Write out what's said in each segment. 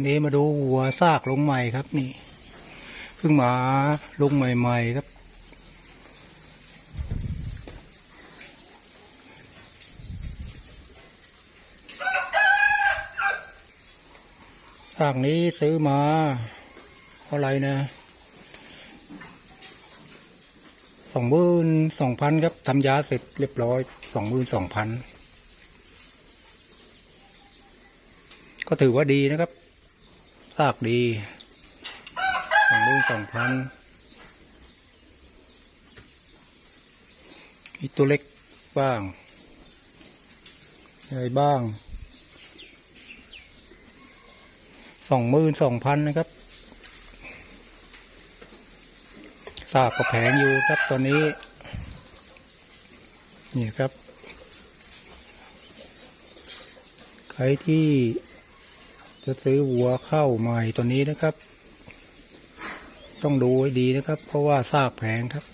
นนี้มาดูวัวซากลงใหม่ครับ นี่เพิ่งมาลงใหม่ๆครับ ซากนี้ซื้อมาเท่าไหรนะสองหมื่นสองพันครับทำยาเสร็จเรียบร้อยสองหมื่นสองพันก็ถือว่าดีนะครับ ซากดีสองหมื่นสองพันมีตัวเล็กบ้างใหญ่บ้างสองหมื่นสองพันนะครับทราบก็แพงอยู่ครับตอนนี้ นี่ครับ ใครที่ จะซื้อวัวเข้าใหม่ตัวนี้นะครับ ต้องดูให้ดีนะครับ เพราะว่าซากแพงครับ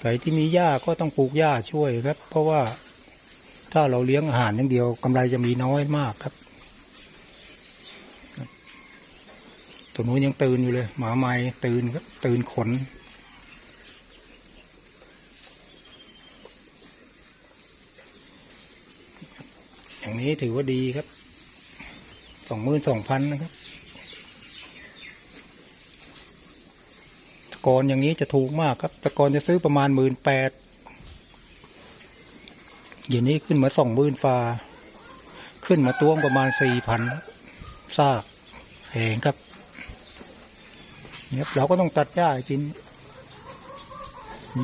ใครที่มีหญ้าก็ต้องปลูกหญ้าช่วยครับ เพราะว่าถ้าเราเลี้ยงอาหารอย่างเดียวกำไรจะมีน้อยมากครับ ตัวนู้นยังตื่นอยู่เลย หมาไม้ตื่นครับตื่นขน อย่างนี้ถือว่าดีครับสองหมื่นสองพันนะครับตะกอนอย่างนี้จะถูกมากครับตะกอนจะซื้อประมาณหมื่นแปดอย่างนี้ขึ้นมาสองหมื่นฟ้าขึ้นมาตัวประมาณสี่พันซากแพงครับ เนี่ยเราก็ต้องตัดหญ้ากิน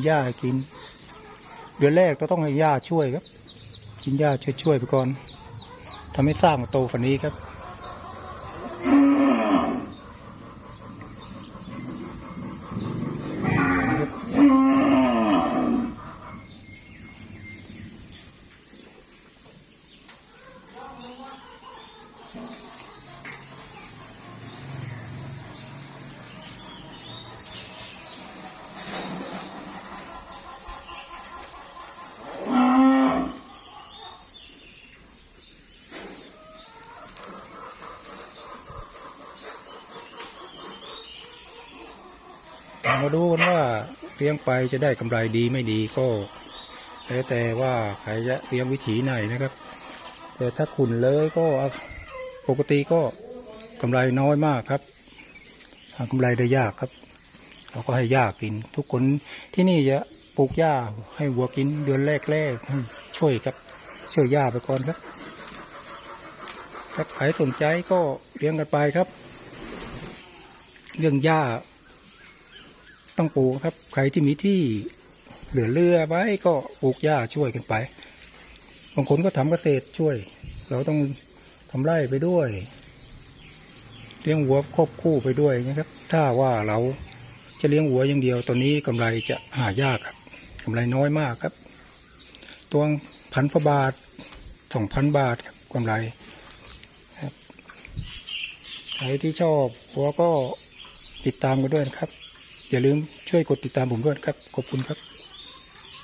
หญ้ากิน เดือนแรกก็ต้องให้หญ้าช่วยครับ กินหญ้าช่วยๆไปก่อนทำให้สร้างมาโตฝันนี้ครับ มาดูกันว่าเลี้ยงไปจะได้กำไรดีไม่ดีก็แล้วแต่ว่าใครจะเลี้ยงวิถีไหนนะครับ แต่ถ้าขุนเลยก็ปกติก็กำไรน้อยมากครับหากำไรได้ยากครับ เราก็ให้หญ้ากิน ทุกคนที่นี่จะปลูกหญ้าให้วัวกินเดือนแรกๆช่วยครับช่วยหญ้าไปก่อนครับถ้าใครสนใจก็เลี้ยงกันไปครับ เรื่องหญ้า ต้องปลูกครับ ใครที่มีที่เหลือเรือไว้ก็ปลูกหญ้าช่วยกันไป บางคนก็ทำเกษตรช่วย เราต้องทำไร่ไปด้วยเลี้ยงวัวควบคู่ไปด้วยนะครับ ถ้าว่าเราจะเลี้ยงวัวอย่างเดียวตอนนี้กำไรจะหายากครับกำไรน้อยมากครับ ตัวพันพบาทสองพันบาทครับกำไรครับใครที่ชอบวัวก็ติดตามกันด้วยนะครับ อย่าลืมช่วยกดติดตามผมด้วยครับ ขอบคุณครับ